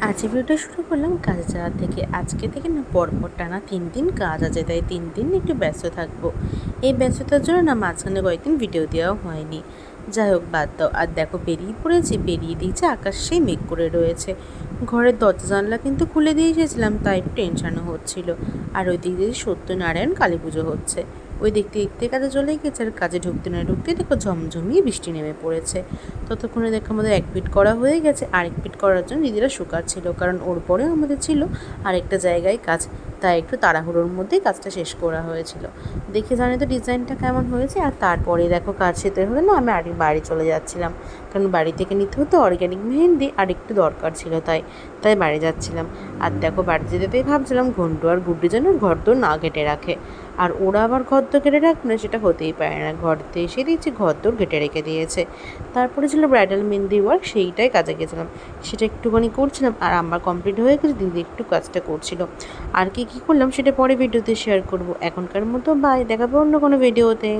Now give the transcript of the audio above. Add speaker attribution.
Speaker 1: আজ ভিডিওটা শুরু করলাম কাজ যাওয়া থেকে। আজকে থেকে না পরপর টানা তিন দিন কাজ আছে, তাই তিন দিন একটু ব্যস্ত থাকব। এই ব্যস্ততার জন্য না মাঝখানে কয়েকদিন ভিডিও দেওয়া হয়নি। যাই হোক, বাদ দাও। আর দেখো, বেরিয়ে পড়েছি, বেরিয়ে দিয়েছে আকাশ সেই মেঘ করে রয়েছে। ঘরের দরজা, জানলা কিন্তু খুলে দিয়ে এসেছিলাম, তাই একটু টেনশনও হচ্ছিল। আর ওই দিক দিয়ে সত্যনারায়ণ কালী পুজো হচ্ছে। ওই দেখতে দেখতে কাজে চলে গেছে আর কাজে ঢুকতে না ঢুকতে দেখো ঝমঝমিয়ে বৃষ্টি নেমে পড়েছে। ততক্ষণে দেখো আমাদের এক পিট করা হয়ে গেছে। আরেক পিট করার জন্য দিদিরা ছিল, কারণ ওর পরেও আমাদের ছিল আরেকটা জায়গায় কাজ। তাই একটু তাড়াহুড়োর মধ্যেই কাজটা শেষ করা হয়েছিল। দেখে জানি তো ডিজাইনটা কেমন হয়েছে। আর তারপরে দেখো কাজ সেতে হলে না আমি আরেক বাড়ি চলে যাচ্ছিলাম। কারণ বাড়ি থেকে নিতে হতো অর্গ্যানিক মেহেন্দি আর একটু দরকার ছিল তাই তাই বাড়ি যাচ্ছিলাম। আর দেখো বাড়ি যেতে ভাবছিলাম ঘন্টু আর গুড্ডি যেন ঘর দোর না কেটে রাখে। আর ওরা আবার ঘর তো কেটে রাখবে না, সেটা হতেই পারে না। ঘরতে এসে দিয়েছি, ঘর দোর কেটে রেখে দিয়েছে। তারপরে ছিল ব্রাইডাল মেহেন্দি ওয়ার্ক সেইটাই কাজে গেছিলাম। সেটা একটুখানি করছিলাম আর আমার কমপ্লিট হয়ে গেছে, দিদি একটু কাজটা করছিল। আর কি কী করলাম সেটা পরে ভিডিওতে শেয়ার করব। এখনকার মতো বাই দেখাবো অন্য কোনো ভিডিওতে